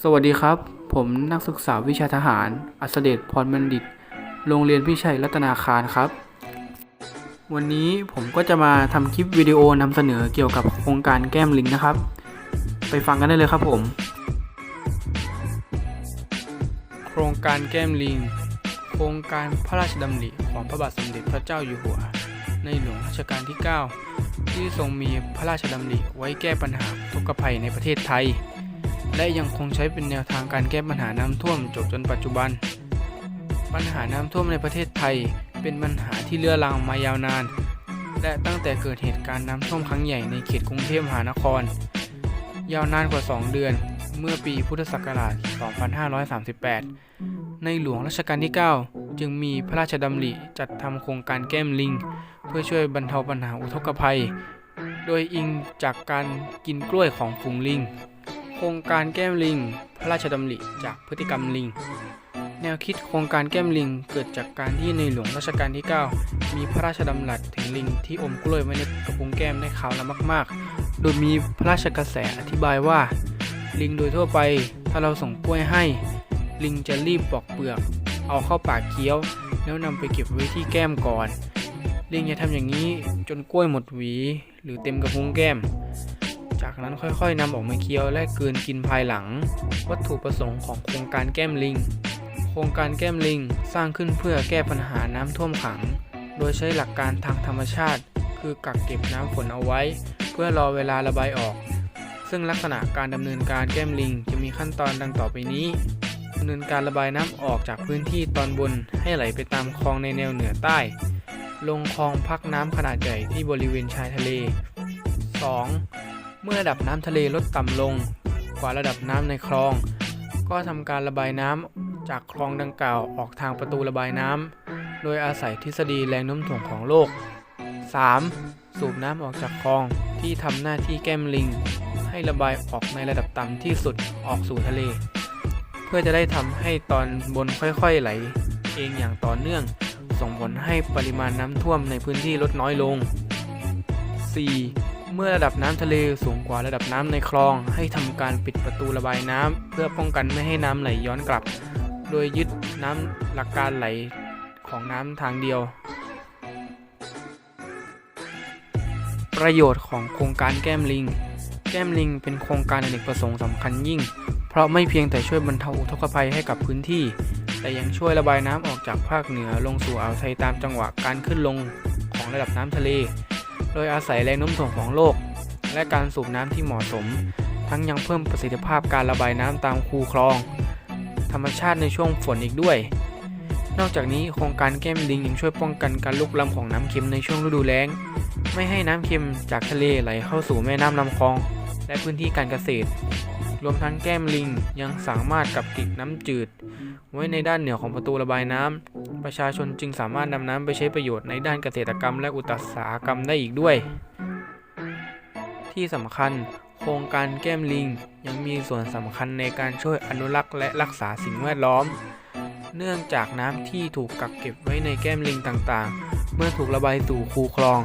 สวัสดีครับ ผมนักศึกษาวิชาทหาร อัสเดชพรบัณฑิต โรงเรียนพิชัยรัตนาคารครับ วันนี้ผมก็จะมาทำคลิปวิดีโอนำเสนอเกี่ยวกับโครงการแก้มลิงนะครับ ไปฟังกันได้เลยครับผม โครงการแก้มลิง โครงการพระราชดำริของพระบาทสมเด็จพระเจ้าอยู่หัว ในหลวงรัชกาลที่ 9 ที่ทรงมีพระราชดำริไว้แก้ปัญหาทุกขภัยในประเทศไทย และยังคงใช้เป็นแนวทางการแก้ปัญหาน้ำท่วมจบจนปัจจุบัน ปัญหาน้ำท่วมในประเทศไทย เป็นปัญหาที่เลื้อรังมายาวนาน และตั้งแต่เกิดเหตุการณ์น้ำท่วมครั้งใหญ่ในเขตกรุงเทพมหานคร ยาวนานกว่า 2 เดือน เมื่อปีพุทธศักราช 2538 ในหลวงรัชกาลที่ 9 จึงมีพระราชดำริจัดทำโครงการแก้มลิง เพื่อช่วยบรรเทาปัญหาอุทกภัย โดยอิงจากการกินกล้วยของฝูงลิง ครงการแก้มลิง พระราชดำริจากพฤติกรรมลิง แนวคิดโครงการแก้มลิงเกิดจากการที่ในหลวงรัชกาลที่ 9 มีพระราชดำรัสถึงลิงที่อมกล้วยไว้ในกระพุ้งแก้มได้ขาวละมากๆ โดยมีพระราชกระแสอธิบายว่า ลิงโดยทั่วไปถ้าเราส่งกล้วยให้ ลิงจะรีบปอกเปลือก เอาเข้าปากเคี้ยว แล้วนำไปเก็บไว้ที่แก้มก่อนลิงจะทำอย่างนี้จนกล้วยหมดหวี หรือเต็มกระพุ้งแก้ม จากนั้นค่อยๆนำออกมาเคี้ยวและกลืนกินภายหลัง วัตถุประสงค์ของโครงการแก้มลิง โครงการแก้มลิงสร้างขึ้นเพื่อแก้ปัญหาน้ำท่วมขัง โดยใช้หลักการทางธรรมชาติ คือกักเก็บน้ำฝนเอาไว้ เพื่อรอเวลาระบายออก ซึ่งลักษณะการดำเนินการแก้มลิงจะมีขั้นตอนดังต่อไปนี้ดำเนินการระบายน้ำออกจากพื้นที่ตอนบนให้ไหลไปตามคลองในแนวเหนือใต้ ลงคลองพักน้ำขนาดใหญ่ที่บริเวณชายทะเล 2. เมื่อระดับน้ำทะเลลดต่ำลงกว่าระดับน้ำในคลอง ก็ทำการระบายน้ำจากคลองดังกล่าวออกทางประตูระบายน้ำโดยอาศัยทฤษฎีแรงโน้มถ่วงของโลก 3. สูบน้ำออกจากคลองที่ทำหน้าที่แก้มลิง ให้ระบายออกในระดับต่ำที่สุดออกสู่ทะเล เพื่อจะได้ทำให้ตอนบนค่อยๆไหล เองอย่างต่อเนื่อง ส่งผลให้ปริมาณน้ำท่วมในพื้นที่ลดน้อยลง 4. เมื่อระดับน้ำทะเลสูงกว่าระดับน้ำในคลอง ให้ทำการปิดประตูระบายน้ำเพื่อป้องกันไม่ให้น้ำไหลย้อนกลับ โดยยึดน้ำหลักการไหลของน้ำทางเดียว ประโยชน์ของโครงการแก้มลิง แก้มลิงเป็นโครงการอเนกประสงค์สำคัญยิ่ง เพราะไม่เพียงแต่ช่วยบรรเทาอุทกภัยให้กับพื้นที่ แต่ยังช่วยระบายน้ำออกจากภาคเหนือลงสู่อ่าวไทยตามจังหวะการขึ้นลงของระดับน้ำทะเล โดยอาศัยแรงโน้มถ่วงของโลก และการสูบน้ำที่เหมาะสม ทั้งยังเพิ่มประสิทธิภาพการระบายน้ำตามคูคลอง ธรรมชาติในช่วงฝนอีกด้วย นอกจากนี้โครงการแก้มลิงยังช่วยป้องกันการลุกล้ำของน้ำเค็มในช่วงฤดูแล้ง ไม่ให้น้ำเค็มจากทะเลไหลเข้าสู่แม่น้ำลำคลอง และพื้นที่การเกษตร รวมทั้งแก้มลิงยังสามารถกับติดน้ำจืด ไว้ในด้านเหนือของประตูระบายน้ำ ประชาชนจึงสามารถนำน้ำไปใช้ประโยชน์ในด้านเกษตรกรรมและอุตสาหกรรมได้อีกด้วย ที่สำคัญโครงการแก้มลิงยังมีส่วนสำคัญในการช่วยอนุรักษ์และรักษาสิ่งแวดล้อม เนื่องจากน้ำที่ถูกกักเก็บไว้ในแก้มลิงต่างๆ เมื่อถูกระบายสู่คูคลอง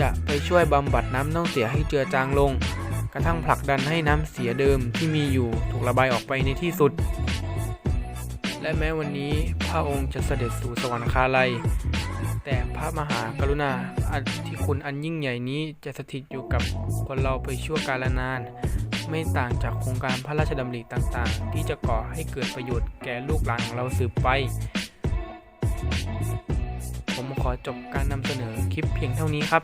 จะไปช่วยบำบัดน้ำเน่าเสียให้เจือจางลง ระทั่งผลักดันให้น้ำเสียเดิมที่มีอยู่ถูกระบายออกไปในที่สุด และแม้วันนี้พระองค์จะเสด็จสู่สวรรคาลัย แต่พระมหากรุณาอันที่คุณอันยิ่งใหญ่นี้จะสถิตอยู่กับคนเราไปชั่วกาลนาน ไม่ต่างจากโครงการพระราชดำริต่างๆ ที่จะก่อให้เกิดประโยชน์แก่ลูกหลานของเราสืบไป ผมขอจบการนำเสนอคลิปเพียงเท่านี้ครับ